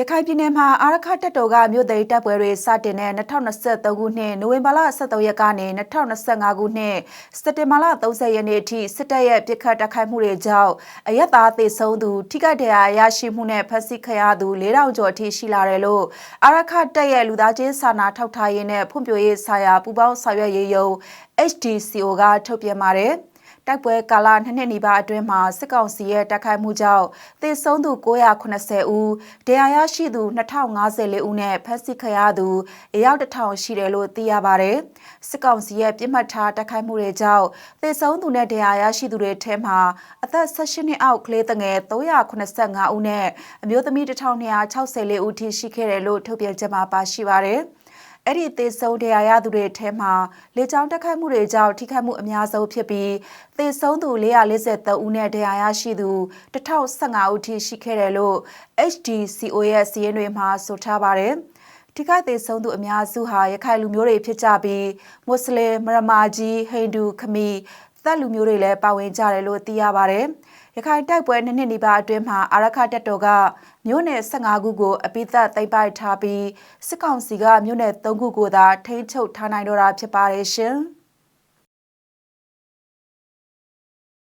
ရခိုင်ပြည်နယ်မှာအာရခတက်တော်ကမြို့သိမ်းတပ်ပွဲတွေစတင်တဲ့2023ခုနှစ်နိုဝင်ဘာလ23ရက်ကနေ2025ခုနှစ်စက်တင်ဘာလ30ရက်နေ့အထိစစ်တပ်ရဲ့ပြစ်ခတ်တိုက်ခိုက်မှုတွေကြောင့်အရက်သားသေဆုံးသူထိခိုက်ဒဏ်ရာရရှိမှုနဲ့ဖမ်းဆီးခံရသူ4000ကျော်အထိရှိလာတယ်လို့အာရခတက်ရဲ့လူသားချင်းစာနာထောက်ထားရေးနဲ့ဖွံ့ဖြိုးရေးဆိုင်ရာပူးပေါင်းဆောင်ရွက်ရေးယုံ HDCO ကထုတ်ပြန်ပါတယ်။ တိုက်ပွဲကာလနှစ်နှစ်နီးပါးအတွင်းမှာစစ်ကောင်စီရဲ့တိုက်ခိုက်မှုကြောင့်သေဆုံးသူ980ဦး၊ဒဏ်ရာရရှိသူ2054ဦးနဲ့ဖမ်းဆီးခံရသူအယောက်1000ရှိတယ်လို့သိရပါတယ်။စစ်ကောင်စီရဲ့ပြစ်မှတ်ထားတိုက်ခိုက်မှုတွေကြောင့်သေဆုံးသူနဲ့ဒဏ်ရာရရှိသူတွေထဲမှာအသက်18နှစ်အောက်ကလေးငယ်385ဦးနဲ့အမျိုးသမီး1264ဦးထိရှိခဲ့တယ်လို့ထုတ်ပြန်ချက်မှာပါရှိပါတယ်။ အဲ့ဒီသေဆုံးတရားရသူတွေထဲမှာလေကြောင်းတက်ခတ်မှုတွေကြောင့်ထိခိုက်မှုအများဆုံးဖြစ်ပြီးသေဆုံးသူ443ဦးနဲ့တရားရရှိသူ1015ဦးထိရှိခဲ့တယ်လို့ HDCO ရဲ့စီးရင်တွေမှာဆိုထားပါတယ်။ထိခိုက်သေးဆုံးသူအများစုဟာရခိုင်လူမျိုးတွေဖြစ်ကြပြီးမွတ်စလင်မရမာကြီးဟိန္ဒူခမီ သက်လူမျိုးတွေလည်းပါဝင်ကြတယ်လို့သိရပါတယ်။ရခိုင်တိုက်ပွဲနှစ်နှစ်နီးပါးအတွင်းမှာအာရခတက်တော်ကမြို့နယ်15ခုကိုအပိသက်သိမ်းပိုက်ထားပြီးစစ်ကောင်စီကမြို့နယ်3ခုကိုသာထိန်းချုပ်ထားနိုင်တော့တာဖြစ်ပါတယ်ရှင်။